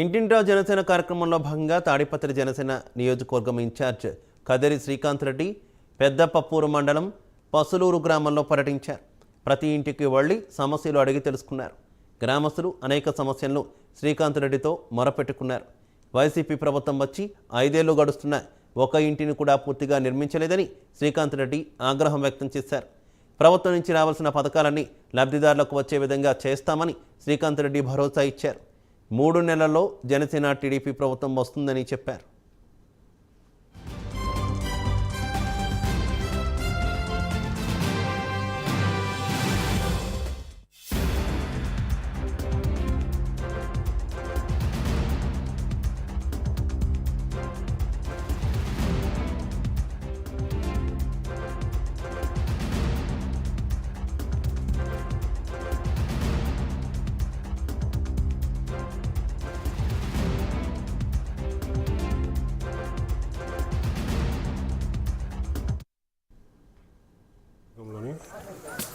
ఇంటింటా జనసేన కార్యక్రమంలో భాగంగా తాడిపత్రి జనసేన నియోజకవర్గం ఇన్ఛార్జ్ కదిరి శ్రీకాంత్ రెడ్డి పెద్దపప్పూరు మండలం పసులూరు గ్రామంలో పర్యటించారు. ప్రతి ఇంటికి వెళ్ళి సమస్యలు అడిగి తెలుసుకున్నారు. గ్రామస్తులు అనేక సమస్యలను శ్రీకాంత్ రెడ్డితో మొరపెట్టుకున్నారు. వైసీపీ ప్రభుత్వం వచ్చి ఐదేళ్ళు గడుస్తున్న ఒక ఇంటిని కూడా పూర్తిగా నిర్మించలేదని శ్రీకాంత్ రెడ్డి ఆగ్రహం వ్యక్తం చేశారు. ప్రభుత్వం నుంచి రావాల్సిన పథకాలన్నీ లబ్ధిదారులకు వచ్చే విధంగా చేస్తామని శ్రీకాంత్ రెడ్డి భరోసా ఇచ్చారు. మూడు నెలల్లో జనసేన టీడీపీ ప్రభుత్వం వస్తుందని చెప్పారు.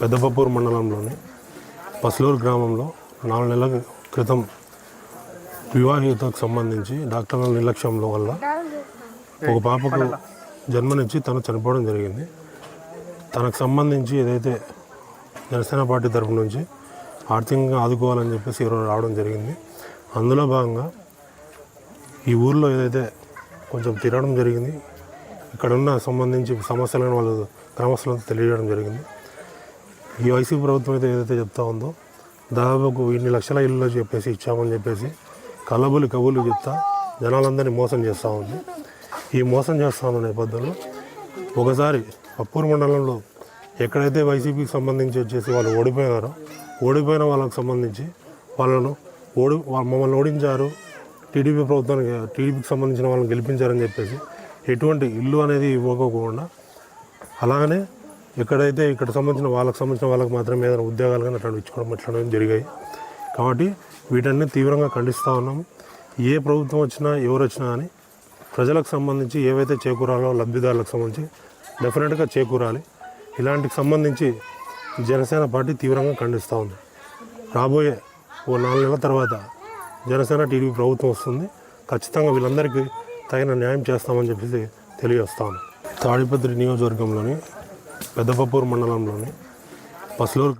పెద్దపప్పూరు మండలంలోని పసలూరు గ్రామంలో నాలుగు నెలల క్రితం వివాహితకు సంబంధించి డాక్టర్ల నిర్లక్ష్యంలో వల్ల ఒక పాపకు జన్మనిచ్చి తను చనిపోవడం జరిగింది. తనకు సంబంధించి ఏదైతే జనసేన పార్టీ తరపు నుంచి ఆర్థికంగా ఆదుకోవాలని చెప్పేసి ఈరోజు రావడం జరిగింది. అందులో భాగంగా ఈ ఊర్లో ఏదైతే కొంచెం తిరగడం జరిగింది ఇక్కడ ఉన్న సంబంధించి సమస్యలను వాళ్ళు గ్రామస్తులంతా తెలియజేయడం జరిగింది. ఈ వైసీపీ ప్రభుత్వం అయితే ఏదైతే చెప్తా ఉందో దాదాపు ఇన్ని లక్షల ఇళ్ళు చెప్పేసి ఇచ్చామని చెప్పేసి కలబులు కబులు చెప్తా జనాలందరినీ మోసం చేస్తూ ఉంది. ఈ మోసం చేస్తూ ఉన్న నేపథ్యంలో ఒకసారి అప్పూరు మండలంలో ఎక్కడైతే వైసీపీకి సంబంధించి వచ్చేసి వాళ్ళు ఓడిపోయినారో ఓడిపోయిన వాళ్ళకి సంబంధించి వాళ్ళను ఓడి మమ్మల్ని ఓడించారు టీడీపీ ప్రభుత్వానికి టీడీపీకి సంబంధించిన వాళ్ళని గెలిపించారని చెప్పేసి ఎటువంటి ఇల్లు అనేది ఇవ్వకోకుండా అలాగనే ఎక్కడైతే ఇక్కడ సంబంధించిన వాళ్ళకి సంబంధించిన వాళ్ళకి మాత్రమే ఏదైనా ఉద్యోగాలు కానీ అట్లాంటివి ఇచ్చుకోవడం అట్లాంటివి జరిగాయి. కాబట్టి వీటన్ని తీవ్రంగా ఖండిస్తూ ఉన్నాము ఏ ప్రభుత్వం వచ్చినా ఎవరు వచ్చినా కానీ ప్రజలకు సంబంధించి ఏవైతే చేకూరాలో లబ్ధిదారులకు సంబంధించి డెఫినెట్గా చేకూరాలి. ఇలాంటికి సంబంధించి జనసేన పార్టీ తీవ్రంగా ఖండిస్తూ ఉంది. రాబోయే ఓ నాలుగు నెలల తర్వాత జనసేన టీడీపీ ప్రభుత్వం వస్తుంది. ఖచ్చితంగా వీళ్ళందరికీ తగిన న్యాయం చేస్తామని చెప్పేసి తెలియజేస్తాను తాడిపత్రి నియోజకవర్గంలోని పెద్దపప్పూరు మండలంలోని పసలూరు